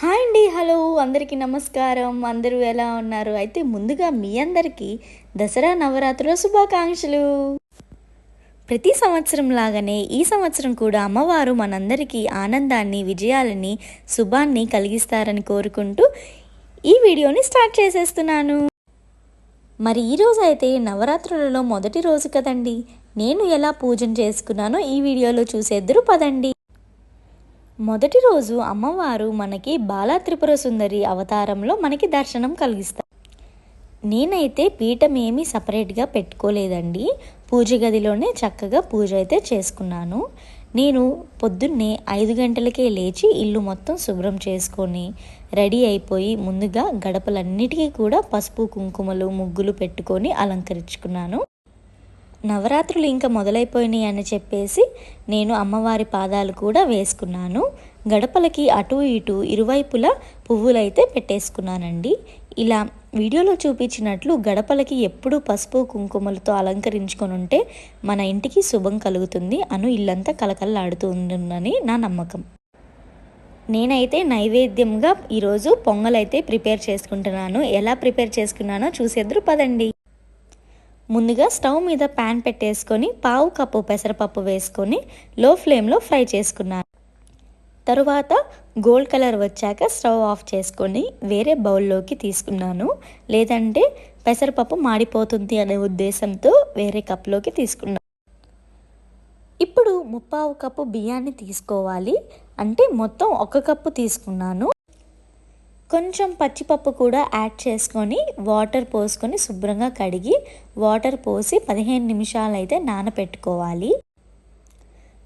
Hi అండి hello అందరికీ నమస్కారం. అందరూ ఎలా ఉన్నారు? అయితే ముందుగా మీ అందరికీ దసరా నవరాత్రుల శుభాకాంక్షలు. ప్రతి సంవత్సరం లాగానే ఈ సంవత్సరం కూడా అమ్మవారు మనందరికీ ఆనందాన్ని విజయాలని శుభాన్ని కలిగిస్తారని కోరుకుంటూ ఈ వీడియోని స్టార్ట్ చేసేస్తున్నాను. మరి ఈరోజు అయితే నవరాత్రులలో మొదటి రోజు కదండి. నేను ఎలా పూజను చేసుకున్నానో ఈ వీడియోలో చూసేద్దరు పదండి. మొదటి రోజు అమ్మవారు మనకి బాలా త్రిపుర సుందరి అవతారంలో మనకి దర్శనం కలిగిస్తారు. నేనైతే పీఠం ఏమీ సపరేట్గా పెట్టుకోలేదండి. పూజ గదిలోనే చక్కగా పూజ అయితే చేసుకున్నాను. నేను పొద్దున్నే ఐదు గంటలకే లేచి ఇల్లు మొత్తం శుభ్రం చేసుకొని రెడీ అయిపోయి ముందుగా గడపలన్నిటికీ కూడా పసుపు కుంకుమలు ముగ్గులు పెట్టుకొని అలంకరించుకున్నాను. నవరాత్రులు ఇంకా మొదలైపోయినాయి అని చెప్పేసి నేను అమ్మవారి పాదాలు కూడా వేసుకున్నాను. గడపలకి అటు ఇటు ఇరువైపులా పువ్వులైతే పెట్టేసుకున్నానండి. ఇలా వీడియోలో చూపించినట్లు గడపలకి ఎప్పుడూ పసుపు కుంకుమలతో అలంకరించుకొని ఉంటే మన ఇంటికి శుభం కలుగుతుంది. అను ఇల్లంతా కలకలలాడుతూ ఉంటుందని నా నమ్మకం. నేనైతే నైవేద్యంగా ఈరోజు పొంగలైతే ప్రిపేర్ చేసుకుంటున్నాను. ఎలా ప్రిపేర్ చేసుకున్నానో చూసేద్దరు పదండి. ముందుగా స్టవ్ మీద ప్యాన్ పెట్టేసుకొని పావు కప్పు పెసరపప్పు వేసుకొని లో ఫ్లేమ్లో ఫ్రై చేసుకున్నాను. తరువాత గోల్డ్ కలర్ వచ్చాక స్టవ్ ఆఫ్ చేసుకొని వేరే బౌల్లోకి తీసుకున్నాను. లేదంటే పెసరపప్పు మాడిపోతుంది అనే ఉద్దేశంతో వేరే కప్లోకి తీసుకున్నాను. ఇప్పుడు ముప్పావు కప్పు బియ్యాన్ని తీసుకోవాలి. అంటే మొత్తం ఒక కప్పు తీసుకున్నాను. కొంచెం పచ్చిపప్పు కూడా యాడ్ చేసుకొని వాటర్ పోసుకొని శుభ్రంగా కడిగి వాటర్ పోసి పదిహేను నిమిషాలు అయితే నానపెట్టుకోవాలి.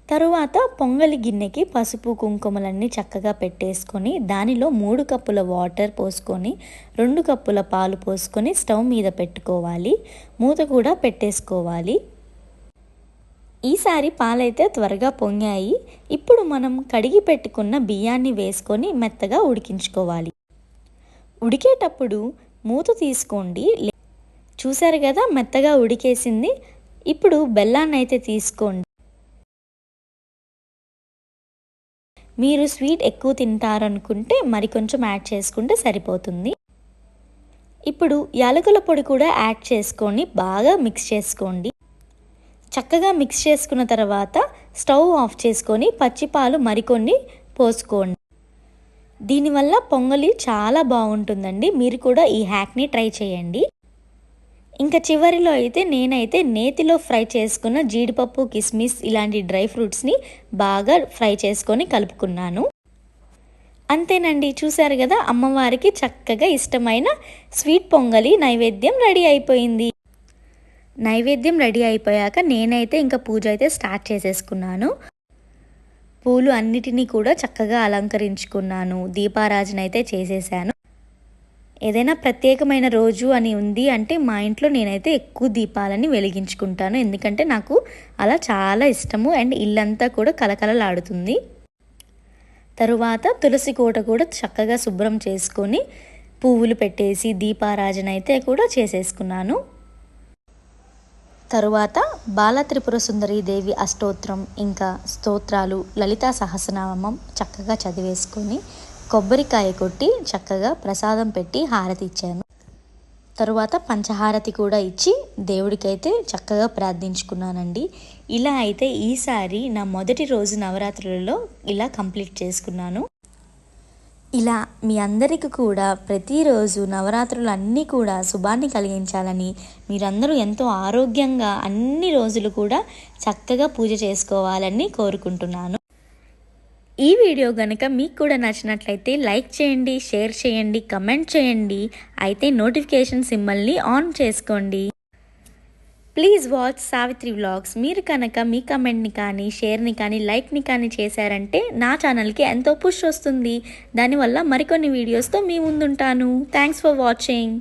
తరువాత పొంగలి గిన్నెకి పసుపు కుంకుమలన్నీ చక్కగా పెట్టేసుకొని దానిలో మూడు కప్పుల వాటర్ పోసుకొని రెండు కప్పుల పాలు పోసుకొని స్టవ్ మీద పెట్టుకోవాలి. మూత కూడా పెట్టేసుకోవాలి. ఈసారి పాలైతే త్వరగా పొంగాయి. ఇప్పుడు మనం కడిగి పెట్టుకున్న బియ్యాన్ని వేసుకొని మెత్తగా ఉడికించుకోవాలి. ఉడికేటప్పుడు మూత తీసుకోండి. చూసారు కదా మెత్తగా ఉడికేసింది. ఇప్పుడు బెల్లాన్ని అయితే తీసుకోండి. మీరు స్వీట్ ఎక్కువ తింటారనుకుంటే మరి కొంచెం యాడ్ చేసుకుంటే సరిపోతుంది. ఇప్పుడు యాలకుల పొడి కూడా యాడ్ చేసుకొని బాగా మిక్స్ చేసుకోండి. చక్కగా మిక్స్ చేసుకున్న తర్వాత స్టవ్ ఆఫ్ చేసుకొని పచ్చిపాలు మరికొన్ని పోసుకోండి. దీనివల్ల పొంగలి చాలా బాగుంటుందండి. మీరు కూడా ఈ హ్యాక్ని ట్రై చేయండి. ఇంకా చివరిలో అయితే నేనైతే నేతిలో ఫ్రై చేసుకున్న జీడిపప్పు కిస్మిస్ ఇలాంటి డ్రై ఫ్రూట్స్ని బాగా ఫ్రై చేసుకొని కలుపుకున్నాను. అంతేనండి. చూశారు కదా అమ్మవారికి చక్కగా ఇష్టమైన స్వీట్ పొంగలి నైవేద్యం రెడీ అయిపోయింది. నైవేద్యం రెడీ అయిపోయాక నేనైతే ఇంకా పూజ అయితే స్టార్ట్ చేసేసుకున్నాను. పూలు అన్నిటినీ కూడా చక్కగా అలంకరించుకున్నాను. దీపారాజన అయితే చేసేసాను. ఏదైనా ప్రత్యేకమైన రోజు అని ఉంది అంటే మా ఇంట్లో నేనైతే ఎక్కువ దీపాలని వెలిగించుకుంటాను. ఎందుకంటే నాకు అలా చాలా ఇష్టము. అండ్ ఇల్లంతా కూడా కలకలలాడుతుంది తరువాత తులసి కోట కూడా చక్కగా శుభ్రం చేసుకొని పువ్వులు పెట్టేసి దీపారాజన అయితే కూడా చేసేసుకున్నాను. తరువాత బాలత్రిపుర సుందరి దేవి అష్టోత్రం ఇంకా స్తోత్రాలు లలితా సహస్రనామం చక్కగా చదివేసుకొని కొబ్బరికాయ కొట్టి చక్కగా ప్రసాదం పెట్టి హారతి ఇచ్చాను. తరువాత పంచహారతి కూడా ఇచ్చి దేవుడికైతే చక్కగా ప్రార్థించుకున్నానండి. ఇలా అయితే ఈసారి నా మొదటి రోజు నవరాత్రులలో ఇలా కంప్లీట్ చేసుకున్నాను. ఇలా మీ అందరికీ కూడా ప్రతిరోజు నవరాత్రులు అన్నీ కూడా శుభాన్ని కలిగించాలని మీరందరూ ఎంతో ఆరోగ్యంగా అన్ని రోజులు కూడా చక్కగా పూజ చేసుకోవాలని కోరుకుంటున్నాను. ఈ వీడియో కనుక మీకు కూడా నచ్చినట్లయితే లైక్ చేయండి షేర్ చేయండి కమెంట్ చేయండి. అయితే నోటిఫికేషన్ సింబల్ని ఆన్ చేసుకోండి. ప్లీజ్ వాచ్ సావిత్రి వ్లాగ్స్ మీరు కనుక మీ కమెంట్ని కానీ షేర్ని కానీ లైక్ని కానీ చేశారంటే నా ఛానల్కి ఎంతో పుష్ వస్తుంది. దానివల్ల మరికొన్ని వీడియోస్తో మీ ముందుంటాను. Thanks for watching